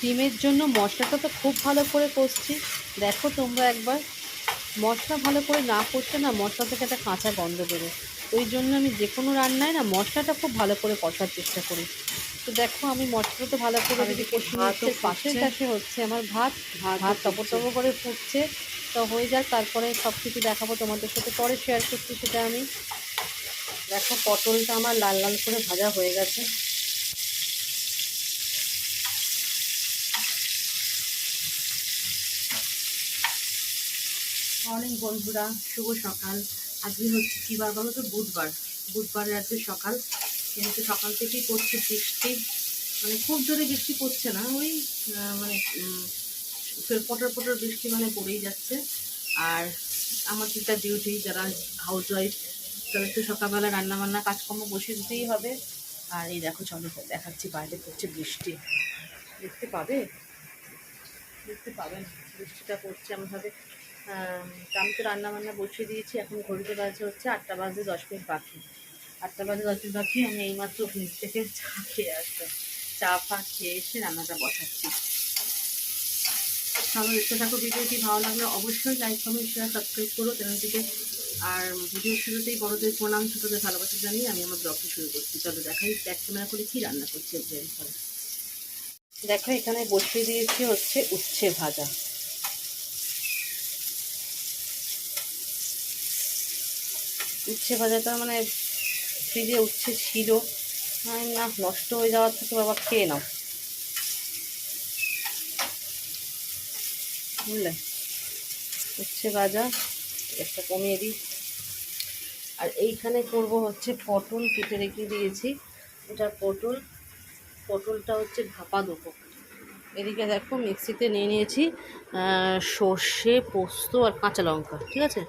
ডিমের জন্য মশলাটা তো খুব ভালো করে কষছি। দেখো তোমরা একবার। মশলা ভালো করে না করতে না মশলা থেকে একটা কাঁচা গন্ধ বেরো ওই জন্য আমি যে কোনো রান্নায় না মশলাটা খুব ভালো করে কষার চেষ্টা করি। তো দেখো আমি মশলা তো ভালো করে যদি কষি পাশের ফুটছে। কাছে হচ্ছে আমার ভাত। ভাত টপর। টপর করে ফুটছে। তো হয়ে যাক তারপরে সব কিছু দেখাবো তোমাদের সাথে। পরে শেয়ার করছি সেটা আমি। দেখো পটলটা আমার লাল লাল করে ভাজা হয়ে গেছে। মর্নিং বন্ধুরা। শুভ সকাল। আজকে হচ্ছে কী বার বলো তো বুধবার। বুধবারে আজকে সকাল। কিন্তু সকাল থেকেই পড়ছে বৃষ্টি মানে খুব জোরে বৃষ্টি পড়ছে না, ওই মানে পটর পটর বৃষ্টি মানে পড়েই যাচ্ছে। আর আমার যেটা ডিউটি যারা হাউস ওয়াইফ তাদের তো সকালবেলা রান্না বান্না কাজকর্ম বসে দিতেই হবে। আর এই দেখো, চলো দেখাচ্ছি বাইরে পড়ছে বৃষ্টি। দেখতে পাবে? দেখতে পাবেন বৃষ্টিটা পড়ছে এমনভাবে আম, আমি তো রান্না বান্না বসিয়ে দিয়েছি এখন ঘড়িতে বাজে হচ্ছে আটটা বাজে দশ মিনিট বাকি। আটটা বাজে দশ মিনিট বাকি আমি এইমাত্র ফ্রিজ থেকে চা খেয়ে আসলাম। চা ফা খেয়ে এসে রান্নাটা বসাচ্ছি। সবাই দেখতে থাকো ভিডিওটি ভালো লাগলে অবশ্যই লাইক কমেন্ট শেয়ার সাবস্ক্রাইব করো চ্যানেলটিকে। আর ভিডিওর শুরুতেই বড়দের প্রণাম ছোটদের ভালোবাসা জানিয়ে আমি আমার ব্লগটি শুরু করছি। চলো দেখাই ব্যাক ক্যামেরা করে কী রান্না করছি দেখো এখানে বসিয়ে দিয়েছি হচ্ছে উচ্ছে ভাজা। উচ্ছে ভাজাটা মানে ফ্রিজে উচ্ছে ছিল। না, নষ্ট হয়ে যাওয়ার থেকে বাবা খেয়ে নাও। বুঝলে? উচ্ছে ভাজা, একটা কমিয়ে দিই। আর এইখানে করব হচ্ছে পটল, কেটে রেখে দিয়েছি। এটা পটল, পটলটা হচ্ছে ভাপা দেবো। এদিকে দেখো মিক্সিতে নিয়ে নিয়েছি সর্ষে, পোস্ত আর কাঁচা লঙ্কা, ঠিক আছে?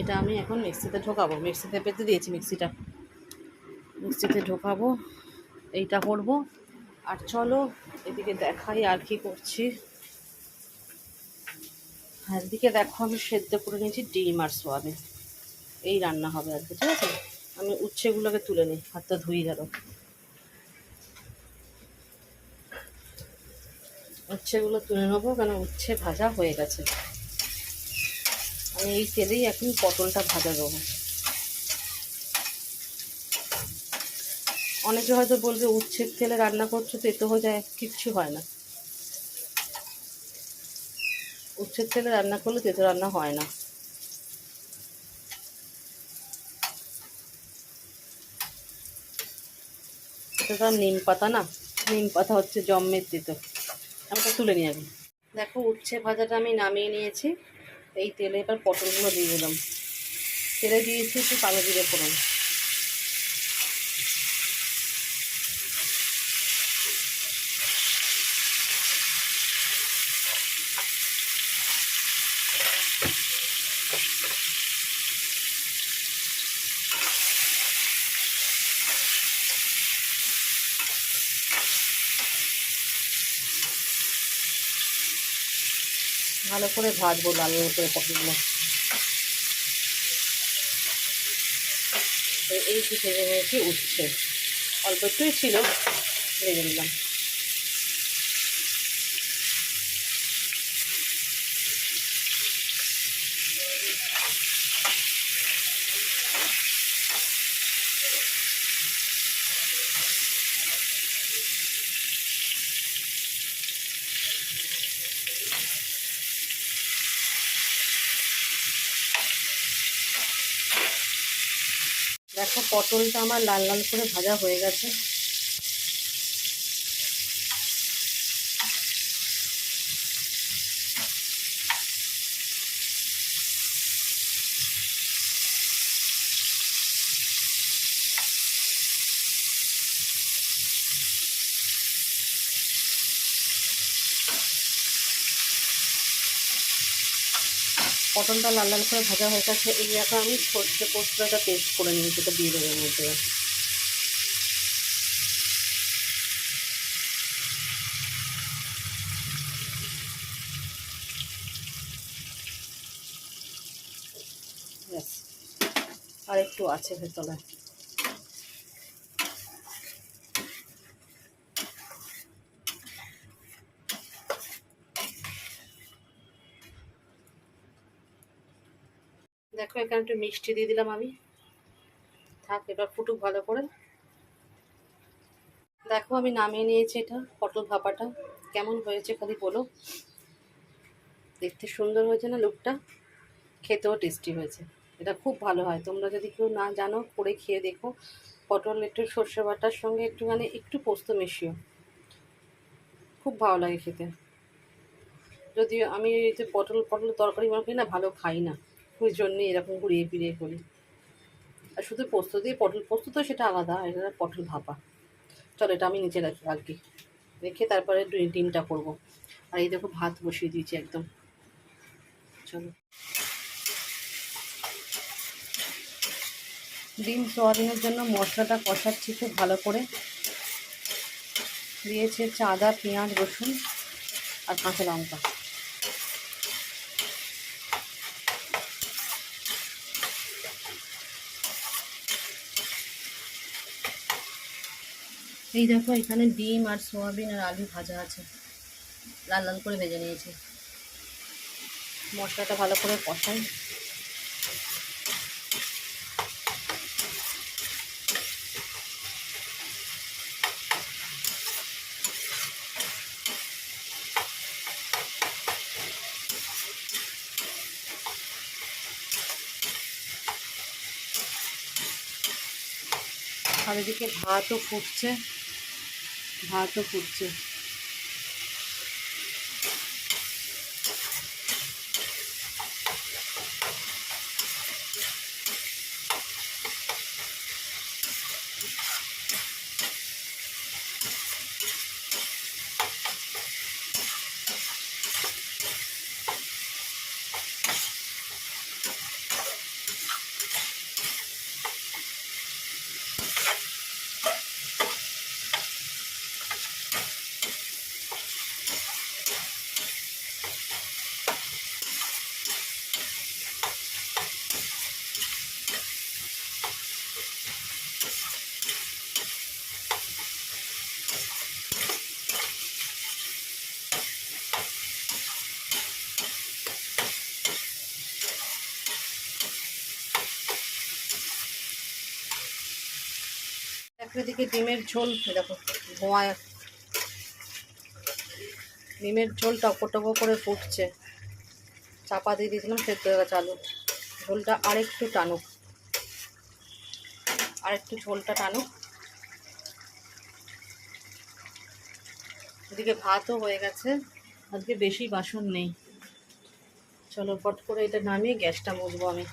এটা আমি এখন মিক্সিতে ঢোকাবো। মিক্সিতে পেতে দিয়েছি মিক্সিটা। মিক্সিতে ঢোকাবো। এইটা করব। আর চলো, এদিকে দেখাই আর কি করছি। আর এদিকে দেখো, আমি সেদ্ধ করে নিয়েছি ডিম আর সোয়াবিন। এই রান্না হবে আজকে, ঠিক আছে? আমি উচ্ছেগুলোকে তুলে নিই, হাতটা ধুই গেল। উচ্ছেগুলো তুলে নেব কেন? উচ্ছে ভাজা হয়ে গেছে। এই তেলেই এখন পটলটা ভাজা দেবো। অনেকে হয়তো বলবে উচ্ছের তেলে রান্না করছ তো হয়ে যায়, কিচ্ছু হয় না। উচ্ছের তেলে রান্না করলে তেতো রান্না হয় না। এটা তো নিম পাতা না, নিম পাতা হচ্ছে জম্মের দিত আমি তো তুলে নিয়ে আগে। দেখো, উচ্ছে ভাজাটা আমি নামিয়ে নিয়েছি। এই তেলে এবার পটলগুলো দিয়ে দিলাম। তেলে দিয়েছি একটু কালো জিরে ফোড়ন। ভালো করে ভাজবো লাল লাল করে তো এই যে ভেজে নিয়েছি উঠছে অল্প একটুই ছিল, ভেজে নিলাম। পটলটা আমার লাল লাল করে ভাজা হয়ে গেছে। পটলটা লাল লাল করে ভাজা হয়ে গেছে, এই এখন আমি সর্ষে পোস্তটা পেস্ট করে নিই সেটা দিয়ে দেবো মধ্যে। আর একটু আছে ভেতরে। এখানে একটু মিষ্টি দিয়ে দিলাম আমি। থাক, এবার ফুটুক ভালো করে। দেখো, আমি নামিয়ে নিয়েছি এটা, পটল ভাপাটা। কেমন হয়েছে খালি বলো। দেখতে সুন্দর হয়েছে না লুকটা? খেতেও টেস্টি হয়েছে। এটা খুব ভালো হয়। তোমরা যদি কেউ না জানো, করে খেয়ে দেখো। পটল, একটু সর্ষে বাটার সঙ্গে একটুখানি, একটু পোস্ত মিশিও খুব ভালো লাগে খেতে। যদিও আমি এই যে পটল পটল তরকারি করি না, ভালো খাই না। ওই জন্যই এরকম ঘুরিয়ে ফিরিয়ে করি। আর শুধু পোস্ত দিয়ে পটল, পোস্ত তো সেটা আলাদা, এটা পটল ভাপা। চলো এটা আমি নিচে রাখি আর কি রেখে তারপরে ডিমটা করব। আর এই দেখো ভাত বসিয়ে দিয়েছি একদম। চলো। ডিম সোয়াবিনের জন্য মশলাটা কষাচ্ছি খুব ভালো করে। দিয়েছে আদা পেঁয়াজ, রসুন আর কাঁচা লঙ্কা। এই দেখো, এখানে ডিম আর সোয়াবিন আর আলু ভাজা আছে। লাল লাল করে ভেজে নিয়েছি। মশলাটা ভালো করে কষাই। আর ভাতও ফুটছে। ভাতও ফুটছে এদিকে ডিমের ঝোল দেখো ধোঁয়ায় ডিমের ঝোল টকো করে ফুটছে। চাপা দিয়ে দিয়েছিলাম, সেদ্ধ হয়ে গেছে আলু। ঝোলটা আরেকটু টানুক। আরেকটু ঝোলটা টানুক। এদিকে ভাতও হয়ে গেছে। আজকে বেশি বাসন নেই। চলো ফট করে এটা নামিয়ে গ্যাসটা মুছবো আমি।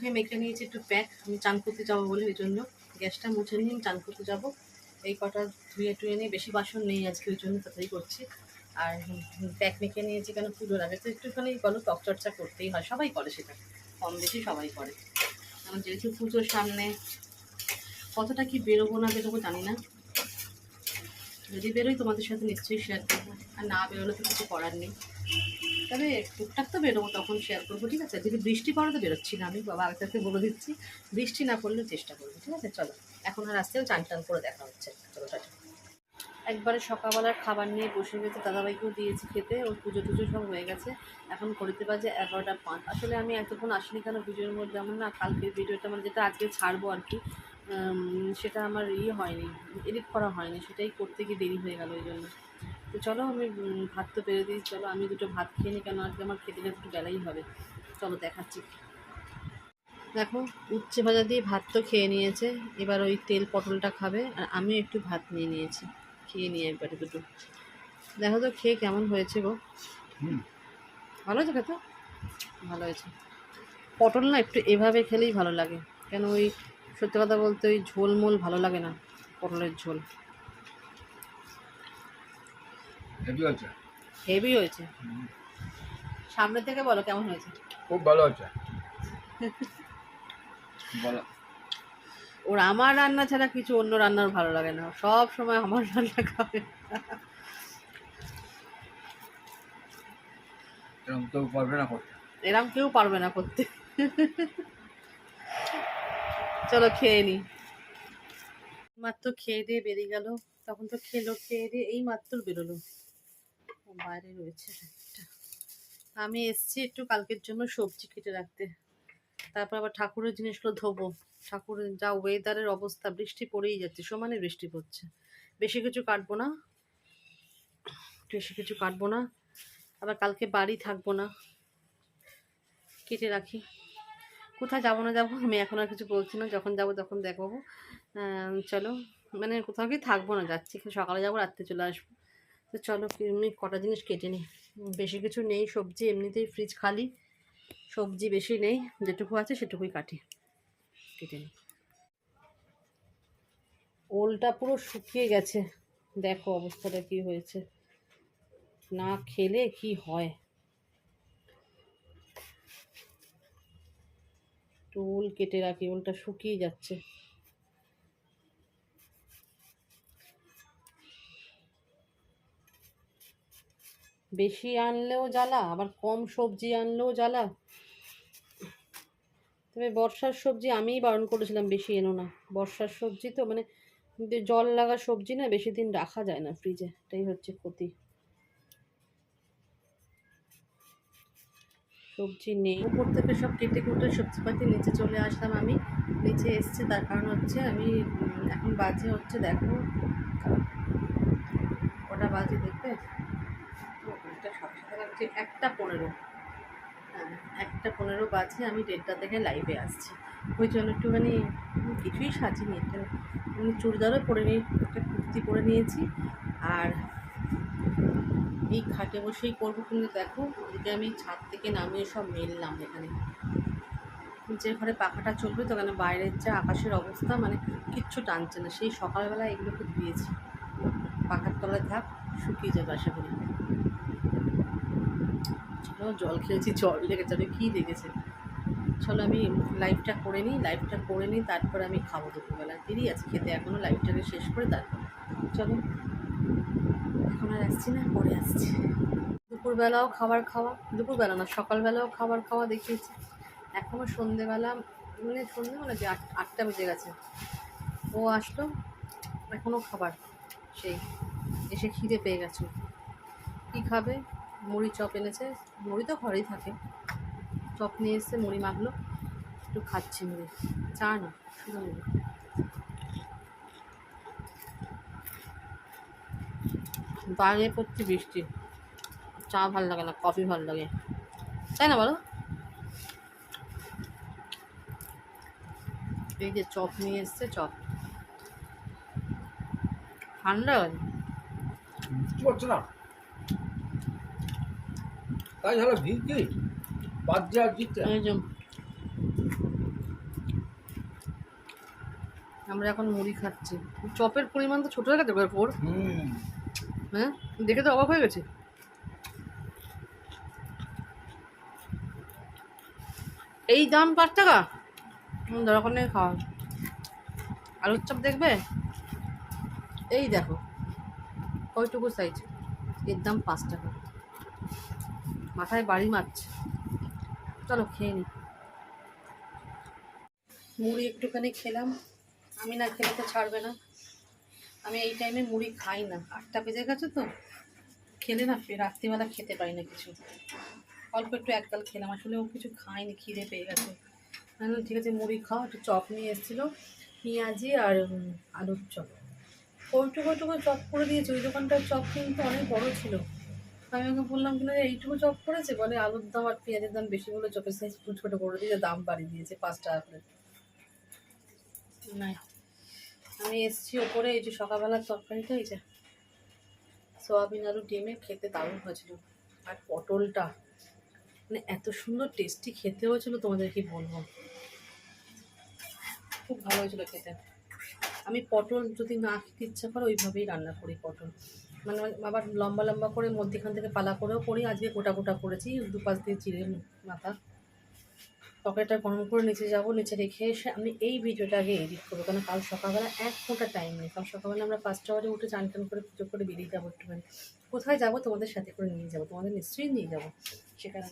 মুখে মেখে নিয়েছি একটু প্যাক আমি চান করতে যাব বলে ওই জন্য। গ্যাসটা মুছে নিয়ে চান করতে যাব। এই কটা ধুয়ে টুয়ে নিয়ে বেশি বাসন নেই আজকে, ওই জন্য তাড়াতাড়ি করছি। আর প্যাক মেখে নিয়েছি কেন? পুজোর আগে তো একটুখানি বলো ত্বক চর্চা করতেই হয়। সবাই করে সেটা। কম বেশি সবাই করে। কারণ যেহেতু পুজোর সামনে, কতটা কি বেরোবো না বেরোবো জানি না। যদি বেরোই তোমাদের সাথে নিশ্চয়ই শেয়ার করব। আর না বেরোলে তো কিছু করার নেই। তবে টুকটাক তো বেরোবো তখন শেয়ার করব, ঠিক আছে? যদি বৃষ্টি পড়ে তো বেরোচ্ছি না, আমি বাবা আগে বলে দিচ্ছি, বৃষ্টি না পড়লে চেষ্টা করব, ঠিক আছে? চলো, এখন আর আসতেও চান টান করে দেখা হচ্ছে। চলো, টাটা। একবারে সকালবেলার খাবার নিয়ে বসে গেছে, দাদাভাইকেও দিয়েছি খেতে, ওর পুজো টুজো সব হয়ে গেছে। এখন ঘড়িতে বাজে এগারোটা পাঁচ। আসলে আমি এতক্ষণ আসিনি কেন ভিডিওর মধ্যে? আমার না কালকের ভিডিওটা মানে যেটা আজকে ছাড়বো আর কি সেটা আমার ইয়ে হয়নি এডিট করা হয়নি, সেটাই করতে গিয়ে দেরি হয়ে গেল ওই জন্য। তো চলো আমি ভাত তো পেরে দিই চলো আমি দুটো ভাত খেয়ে নিই কেন আজকে আমার খেতে যেতে একটু বেলাই হবে। চলো দেখাচ্ছি। দেখো উচ্ছে ভাজা দিয়ে ভাত তো খেয়ে নিয়েছে এবার ওই তেল পটলটা খাবে আর আমিও একটু ভাত নিয়ে নিয়েছি খেয়ে নিয়ে একবারে দুটো। দেখো তো খেয়ে কেমন হয়েছে গো। ভালো হয়েছে খেতে? ভালো হয়েছে। পটল না একটু এভাবে খেলেই ভালো লাগে কেন ওই সত্যি কথা বলতে ওই ঝোল মোল ভালো লাগে না পটলের ঝোল। হেভি হচ্ছে হেভি হয়েছে। সামনে থেকে বলো কেমন হয়েছে? খুব ভালো হচ্ছে বলো। ওর আমার রান্না ছাড়া কিছু অন্য রান্নার ভালো লাগে না। সব সময় আমার রান্না খাবে। এরকম কেউ পারবে না করতে। এরম কেউ পারবে না করতে। চলো খেয়ে নি। মাত্র খেয়ে দিয়ে বেরিয়ে গেল। তখন তো খেলো খেয়ে দিয়ে এই মাত্র বেরোলো। বাইরে রয়েছে। আমি এসছি একটু কালকের জন্য সবজি কেটে রাখতে। তারপর আবার ঠাকুরের জিনিসগুলো ধোবো। ঠাকুরের যা ওয়েদারের অবস্থা, বৃষ্টি পড়েই যাচ্ছে, সমানে বৃষ্টি পড়ছে। বেশি কিছু কাটবো না। বেশি কিছু কাটবো না। আবার কালকে বাড়ি থাকব না। কেটে রাখি। কোথায় যাব না যাব আমি এখন আর কিছু বলছি না। যখন যাব তখন দেখব। চলো। মানে কোথাও কি থাকব না, যাচ্ছি। সকালে যাব, রাত্রে চলে আসব। তো চলো এমনি কটা জিনিস কেটে নিই। বেশি কিছু নেই, সবজি, এমনিতেই ফ্রিজ খালি। সবজি বেশি নেই, যেটুকু আছে সেটুকুই কাটি, কেটে নিই। ওলটা পুরো শুকিয়ে গেছে। দেখো অবস্থাটা কি হয়েছে। না খেলে কি হয়? একটু ওল কেটে রাখি, ওলটা শুকিয়ে যাচ্ছে। বেশি আনলেও জ্বালা, আবার কম সবজি আনলেও জ্বালা। তবে বর্ষার সবজি আমিই বারণ করেছিলাম, বেশি এনো না। বর্ষার সবজি তো মানে জল লাগা সবজি না, বেশি দিন রাখা যায় না ফ্রিজে এটাই হচ্ছে ক্ষতি। সবজি নেই। উপর থেকে সব কেটে কুটে সবজিপাতি নিচে চলে আসলাম আমি, নিচে এসছে, তার কারণ হচ্ছে আমি এখন বাজে হচ্ছে, দেখো। ওটা বাজে দেখবে? সাথে একটা পনেরো হ্যাঁ একটা পনেরো বাজে আমি দেড়টা থেকে লাইভে আসছি। ওই জন্য একটুখানি কিছুই সাজিনি, একটা আমি চুড়িদারও পরে নিই একটা কুর্তি পরে নিয়েছি। আর এই খাটে বসেই করব কিন্তু দেখো, ওদিকে আমি ছাদ থেকে নামিয়ে সব মেললাম এখানে। যে ঘরে পাখাটা চলবে, তো কেন বাইরের যা আকাশের অবস্থা মানে কিচ্ছু টানছে না। সেই সকালবেলা এগুলোকে ধুয়েছি। পাখার তলায় থাক, শুকিয়ে যাবে আশা করি। চলো জল খেয়েছি, জল লেগে যাবে কী লেগেছে চলো আমি লাইভটা করে নিই লাইভটা করে নিই, তারপর আমি খাব দুপুরবেলা। দেরি আছে খেতে এখনও লাইভটাকে শেষ করে তারপর চলো। এখন আর আসছি না, পরে আসছি। দুপুরবেলাও খাবার খাওয়া, দুপুরবেলা না, সকালবেলাও খাবার খাওয়া দেখিয়েছি। এখনও সন্ধেবেলা মানে সন্ধে মানে যে আট, আটটা বেজে গেছে। ও আসলো এখনও খাবার, সেই, এসে খিদে পেয়ে গেছে। কী খাবে? মুড়ি চপ এনেছে। মুড়ি তো ঘরেই থাকে। চপ নিয়ে এসছে, মুড়ি মাখলো। একটু খাচ্ছি মুড়ি। চা না, শুধু মুড়ি। বাইরে পড়ছে বৃষ্টি। চা ভালো লাগে না, কফি ভালো লাগে। তাই না বলো? এই যে চপ নিয়ে এসছে, চপ। ঠান্ডা না? তাই হলো ভিড় কি বাদ যা জিততে এই আমরা এখন মুড়ি খাচ্ছি। চপের পরিমাণ তো ছোটো হয়ে গেছে ওর। হ্যাঁ? দেখে তো অবাক হয়ে গেছে। এই দাম পাঁচ টাকা? দরকার নেই খাওয়া। আলুর চপ দেখবে? এই দেখো। কয়টুকু সাইজ এর দাম পাঁচ টাকা। মাথায় বাড়ি মারছে। চলো খেয়ে নি। মুড়ি একটুখানি খেলাম। আমি না খেলে তো ছাড়বে না। আমি এই টাইমে মুড়ি খাই না। আটটা বেজে গেছে তো। খেলে না রাত্রিবেলা খেতে পারি না কিছু। অল্প একটু একগাল খেলাম। আসলে ও কিছু খাইনি খিদে পেয়ে গেছে। ঠিক আছে, মুড়ি খাও। একটু চপ নিয়ে এসেছিল। পেঁয়াজি আর আলুর চপ। ওইটুকু ওইটুকু চপ করে দিয়েছে। ওই দোকানটার চপ কিন্তু অনেক বড় ছিল। আমি ওকে বললাম কিনা এইটুকু চপ করেছে? বলে, আলুর দাম আর পেঁয়াজের দাম বেশি বলে চপের সাইজ ছোটো করে দিয়ে দাম বাড়িয়ে দিয়েছে, পাঁচ টাকা করে। না আমি এসছি ওপরে, এই যে সকালবেলার তরকারিটা, এই যে সোয়াবিন আলু ডিমে খেতে দারুণ হয়েছিল। আর পটলটা মানে এত সুন্দর টেস্টি খেতে হয়েছিল, তোমাদের কি বলব? খুব ভালো হয়েছিল খেতে। আমি পটল যদি না খেতে ইচ্ছা করে, ওইভাবেই রান্না করি পটল। মানে আবার লম্বা লম্বা করে মধ্যেখান থেকে পালা করেও করি আজকে গোটা গোটা করেছি, দুপাশ দিয়ে চিড়ে মাথা। পকেটটা গরম করে নিচে যাব, নিচে রেখে এসে আমি এই ভিডিওটা আগে এডিট করব কারণ কাল সকালবেলা এক ফোঁটা টাইম নেই। কাল সকালবেলা আমরা পাঁচটা বাজে উঠে চান টান করে পুজো করে বেরিয়ে যাব একটুখানি। কোথায় যাব? তোমাদের সাথে করে নিয়ে যাব, তোমাদের নিশ্চয়ই নিয়ে যাব। সেখানে।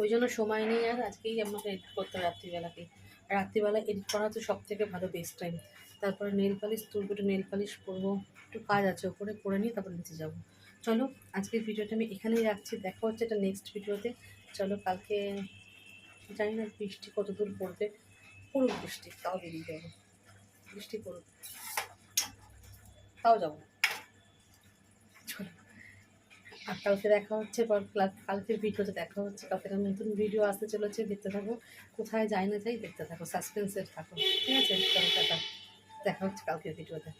ওই জন্য সময় নেই আর আজকেই আমাকে এডিট করতে হবে রাত্রিবেলাতেই রাত্রিবেলা এডিট করা হচ্ছে সব থেকে ভালো বেস্ট টাইম তারপরে নেল পালিশ তুলবো, একটু নেল পালিশ করব, একটু কাজ আছে ওপরে, করে নিয়ে তারপর নিচে যাব। চলো, আজকের ভিডিওটা আমি এখানেই রাখছি, দেখা হচ্ছে এটা নেক্সট ভিডিওতে। চলো, কালকে জানি না বৃষ্টি কত দূর পড়বে, পড়ুক বৃষ্টি, তাও বেরিয়ে যাব। বৃষ্টি পড়ুক, তাও যাব চলো, আর কালকে দেখা হচ্ছে কালকের ভিডিওতে দেখা হচ্ছে, কালকে একটা নতুন ভিডিও আসতে চলেছে, দেখতে থাকো। কোথায় যাই না যাই দেখতে থাকো সাসপেন্সের থাকো, ঠিক আছে? চলো, টাটা। দেখা হচ্ছে কালকের ভিডিওতে